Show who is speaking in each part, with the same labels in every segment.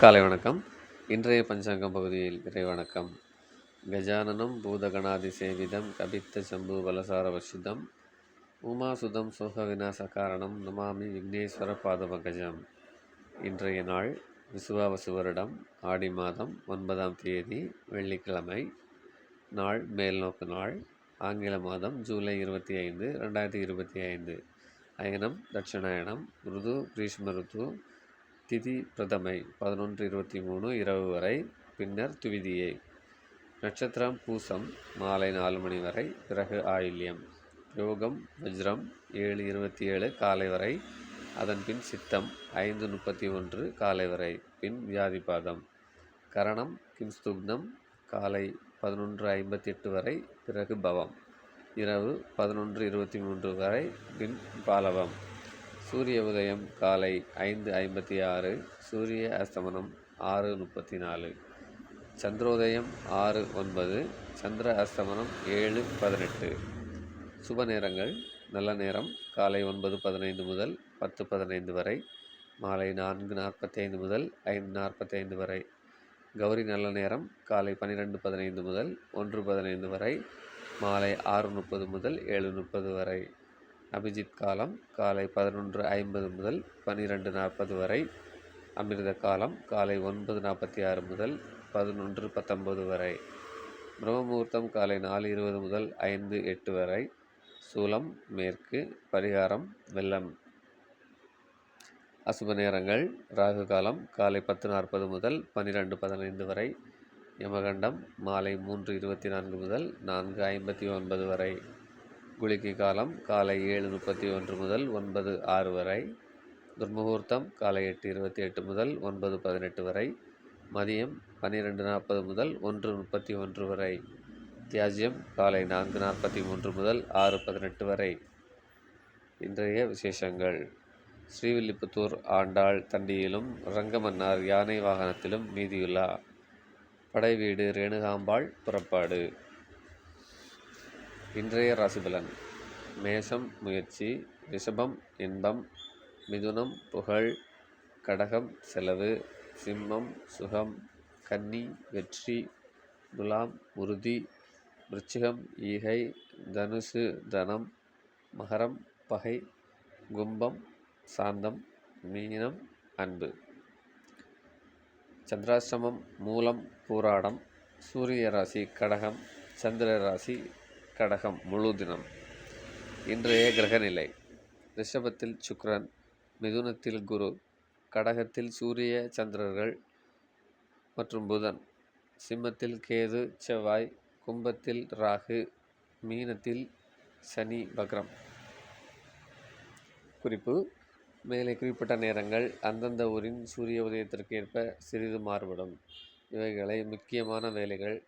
Speaker 1: காலை வணக்கம். இன்றைய பஞ்சாங்கம் பகுதியில் இறை வணக்கம். கஜானனம் பூதகணாதி சேவிதம் கபித்த சம்பு பலசார வர்ஷிதம் உமாசுதம் சோக விநாச காரணம் நமாமி விக்னேஸ்வர பாதபகஜம் இன்றைய நாள் விசுவாவசு வருடம் ஆடி மாதம் ஒன்பதாம் தேதி வெள்ளிக்கிழமை. நாள் மேல்நோக்கு நாள் ஆங்கில மாதம் ஜூலை இருபத்தி ஐந்து ரெண்டாயிரத்தி இருபத்தி ஐந்து. அயனம் தட்சிணாயனம் ருது கிரீஷ்ம ருத்து திதி பிரதமை பதினொன்று இருபத்தி மூணு இரவு வரை பின்னர் துவிதியை. நட்சத்திரம் பூசம் மாலை நாலு மணி வரை பிறகு ஆயில்யம். யோகம் வஜ்ரம் ஏழு இருபத்தி ஏழு காலை வரை அதன் பின் சித்தம் ஐந்து முப்பத்தி ஒன்று காலை வரை பின் வியாதிபாதம். கரணம் கிம்ஸ்துப்தம் காலை பதினொன்று ஐம்பத்தி எட்டு வரை பிறகு பவம். இரவு பதினொன்று இருபத்தி மூன்று வரை பின் பாலவம். சூரிய உதயம் காலை ஐந்து ஐம்பத்தி ஆறு சூரிய அஸ்தமனம் ஆறு முப்பத்தி நாலு சந்திரோதயம் ஆறு ஒன்பது சந்திர அஸ்தமனம் ஏழு பதினெட்டு. சுப நேரங்கள் நல்ல நேரம் காலை ஒன்பது பதினைந்து முதல் பத்து பதினைந்து வரை மாலை நான்கு நாற்பத்தி ஐந்து முதல் ஐந்து நாற்பத்தி ஐந்து வரை. கௌரி நல்ல நேரம் காலை பன்னிரெண்டு பதினைந்து முதல் ஒன்று பதினைந்து வரை மாலை ஆறு முப்பது முதல் ஏழு முப்பது வரை. அபிஜித் காலம் காலை பதினொன்று ஐம்பது முதல் பன்னிரெண்டு நாற்பது வரை. அமிர்த காலம் காலை ஒன்பது நாற்பத்தி ஆறு முதல் பதினொன்று பத்தொன்பது வரை. பிரம்மமுகூர்த்தம் காலை நாலு இருபது முதல் ஐந்து எட்டு வரை. சூலம் மேற்கு பரிகாரம் வெள்ளம். அசுப நேரங்கள் ராகு காலம் காலை பத்து நாற்பது முதல் பன்னிரெண்டு பதினைந்து வரை. யமகண்டம் மாலை மூன்று இருபத்தி நான்கு முதல் நான்கு ஐம்பத்தி ஒன்பது வரை. குளிக்கை காலம் காலை ஏழு முப்பத்தி ஒன்று முதல் ஒன்பது ஆறு வரை துர்முகூர்த்தம் காலை எட்டு இருபத்தி எட்டு முதல் ஒன்பது பதினெட்டு வரை மதியம் பன்னிரெண்டு நாற்பது முதல் ஒன்று முப்பத்தி ஒன்று வரை தியாஜ்யம் காலை நான்கு நாற்பத்தி மூன்று முதல் ஆறு பதினெட்டு வரை. இன்றைய விசேஷங்கள். ஸ்ரீவில்லிபுத்தூர் ஆண்டாள் தண்டியிலும் ரங்கமன்னார் யானை வாகனத்திலும் மீதியுள்ளா படைவீடு ரேணுகாம்பாள் புறப்பாடு. இன்றைய ராசிபலன் மேஷம் முயற்சி ரிஷபம் இன்பம் மிதுனம் புகழ் கடகம் செலவு சிம்மம் சுகம் கன்னி வெற்றி துலாம் உறுதி விருச்சிகம் ஈகை தனுசு தனம் மகரம் பகை கும்பம் சாந்தம் மீனம் அன்பு. சந்திராசிரமம் மூலம் பூராடம் சூரிய ராசி கடகம் சந்திர ராசி கடகம் முழு தினம் இன்றைய கிரகநிலை. ரிஷபத்தில் சுக்ரன் மிதுனத்தில் குரு கடகத்தில் சூரிய சந்திரர்கள் மற்றும் புதன் சிம்மத்தில் கேது செவ்வாய் கும்பத்தில் ராகு மீனத்தில் சனி பக்ரம் குறிப்பு மேலே குறிப்பிட்ட நேரங்கள் அந்தந்த ஊரின் சூரிய உதயத்திற்கு ஏற்ப சிறிது மாறுபடும். இவைகளை முக்கியமான வேலைகள்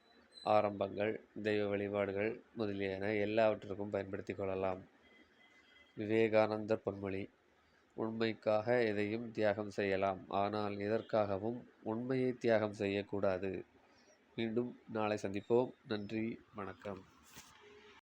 Speaker 1: ஆரம்பங்கள் தெய்வ வழிபாடுகள் முதலியன எல்லாவற்றிற்கும் பயன்படுத்தி கொள்ளலாம். விவேகானந்தர் பொன்மொழி உண்மைக்காக எதையும் தியாகம் செய்யலாம். ஆனால் எதற்காகவும் உண்மையை தியாகம் செய்யக்கூடாது. மீண்டும் நாளை சந்திப்போம். நன்றி வணக்கம்.